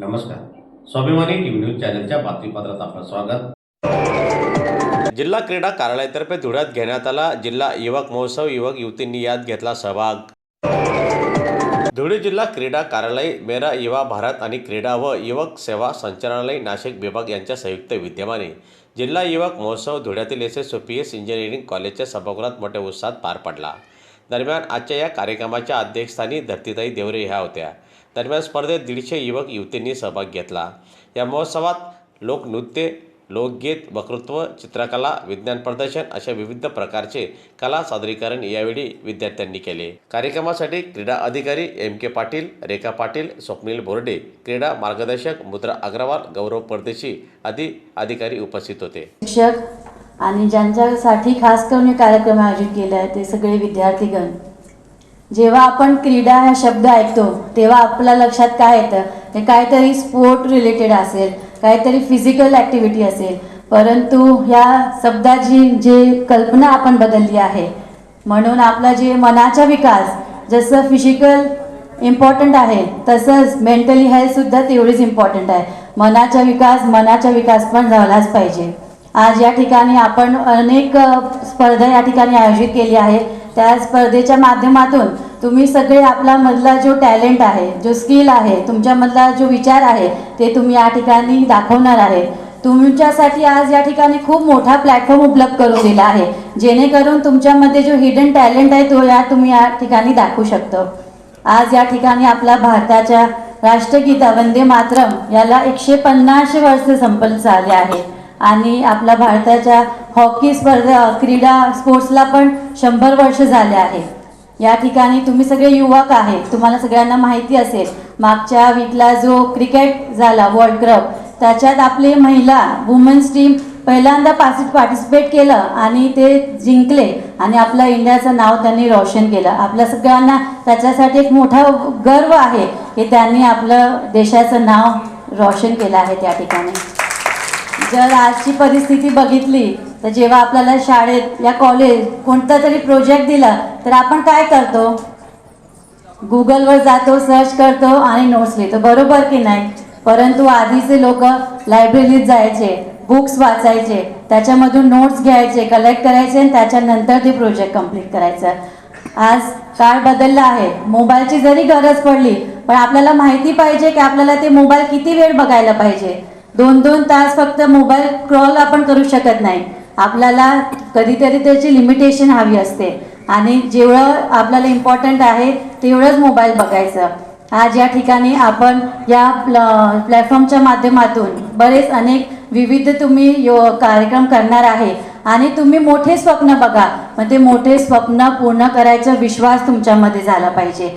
नमस्कार. स्वाभिमानी TV news चॅनलच्या बातमीपत्रात आपलं स्वागत. जिल्हा क्रीडा कार्यालयातर्फे धुळ्यात घेण्यात आला जिल्हा युवक महोत्सव. युवक युवतींनी यात घेतला सहभाग. धुळे जिल्हा क्रीडा कार्यालय मेरा युवा भारत आणि क्रीडा व युवक सेवा संचालनालय नाशिक विभाग यांच्या संयुक्त विद्यमाने जिल्हा युवक महोत्सव धुळ्यातील S S P S engineering कॉलेजच्या सभागृहात मोठ्या उत्साहात पार पडला. दरम्यान आजच्या या कार्यक्रमाच्या अध्यक्षस्थानी धरतीताई देवरे ह्या होत्या. दरम्यान स्पर्धेत दीडशे युवक युवतींनी सहभाग घेतला. या महोत्सवात लोकनृत्य लोकगीत वक्तृत्व चित्रकला विज्ञान प्रदर्शन अशा विविध प्रकारचे कला सादरीकरण यावेळी विद्यार्थ्यांनी केले. कार्यक्रमासाठी क्रीडा अधिकारी एम के पाटील रेखा पाटील स्वप्नील बोर्डे क्रीडा मार्गदर्शक मुद्रा अग्रवाल गौरव परदेशी आदी अधिकारी उपस्थित होते. शिक्षक आणि ज्यांच्यासाठी खास करून कार्यक्रम आयोजित केला आहे ते सगळे विद्यार्थीगण जेव्हा आपण क्रीडा हा शब्द ऐकतो तेव्हा आपल्या लक्षात काय येतं? हे काहीतरी स्पोर्ट रिलेटेड असेल काहीतरी फिजिकल ॲक्टिव्हिटी असेल. परंतु ह्या शब्दाची जे कल्पना आपण बदलली आहे म्हणून आपला जे मनाचा विकास जसं फिजिकल इम्पॉर्टंट आहे तसंच मेंटली हेल्थसुद्धा तेवढीच इम्पॉर्टंट आहे. मनाचा विकास मनाचा विकास पण झालाच पाहिजे. आज या ठिकाणी आपण अनेक स्पर्धा या ठिकाणी आयोजित केली आहे. त्या स्पर्धेच्या माध्यमातून तुम्ही सगळे आपला मधला जो टॅलेंट आहे जो स्किल आहे तुमच्यामधला जो विचार आहे ते तुम्ही या ठिकाणी दाखवणार आहे. तुमच्यासाठी आज या ठिकाणी खूप मोठा प्लॅटफॉर्म उपलब्ध करून दिला आहे. जेणेकरून तुमच्यामध्ये जो हिडन टॅलेंट आहे तो या तुम्ही या ठिकाणी दाखवू शकतो. आज या ठिकाणी आपला भारताच्या राष्ट्रगीता वंदे मातरम याला एकशे पन्नास वर्ष संपन्न झाले आहे. आणि आपल्या भारताच्या हॉकी स्पर्धा क्रीडा स्पोर्ट्सला पण शंभर वर्ष झाले आहे. या ठिकाणी तुम्ही सगळे युवक आहे तुम्हाला सगळ्यांना माहिती असेल मागच्या वीकला जो क्रिकेट झाला वर्ल्ड कप त्याच्यात आपली महिला वुमेन्स टीम पहिल्यांदा पार्टी पार्टिसिपेट केलं आणि ते जिंकले आणि आपल्या इंडियाचं नाव त्यांनी रोशन केलं. आपल्या सगळ्यांना त्याच्यासाठी एक मोठा गर्व आहे की त्यांनी आपलं देशाचं नाव रोशन केलं आहे त्या ठिकाणी. जर आजची परिस्थिती बघितली तर जेव्हा आपल्याला शाळेत या कॉलेज कोणता तरी प्रोजेक्ट दिला तर आपण काय करतो? गुगलवर जातो सर्च करतो आणि नोट्स लिहितो. बरोबर की नाही? परंतु आधीचे लोक लायब्ररीत जायचे बुक्स वाचायचे त्याच्यामधून नोट्स घ्यायचे कलेक्ट करायचे आणि त्याच्यानंतर ते प्रोजेक्ट कंप्लीट करायचं. आज काळ बदलला आहे. मोबाईलची जरी गरज पडली पण आपल्याला माहिती पाहिजे की आपल्याला ते मोबाईल किती वेळ बघायला पाहिजे. दोन दोन तास फक्त मोबाईल क्रॉल आपण करू शकत नाही. आपल्याला कधीतरी त्याची लिमिटेशन हवी असते. आणि जेवढं आपल्याला इम्पॉर्टंट आहे तेवढंच मोबाईल बघायचं. आज या ठिकाणी आपण या प्ल प्लॅटफॉर्मच्या माध्यमातून बरेच अनेक विविध तुम्ही यो कार्यक्रम करणार आहे. आणि तुम्ही मोठे स्वप्न बघा. मग ते मोठे स्वप्न पूर्ण करायचा विश्वास तुमच्यामध्ये झाला पाहिजे.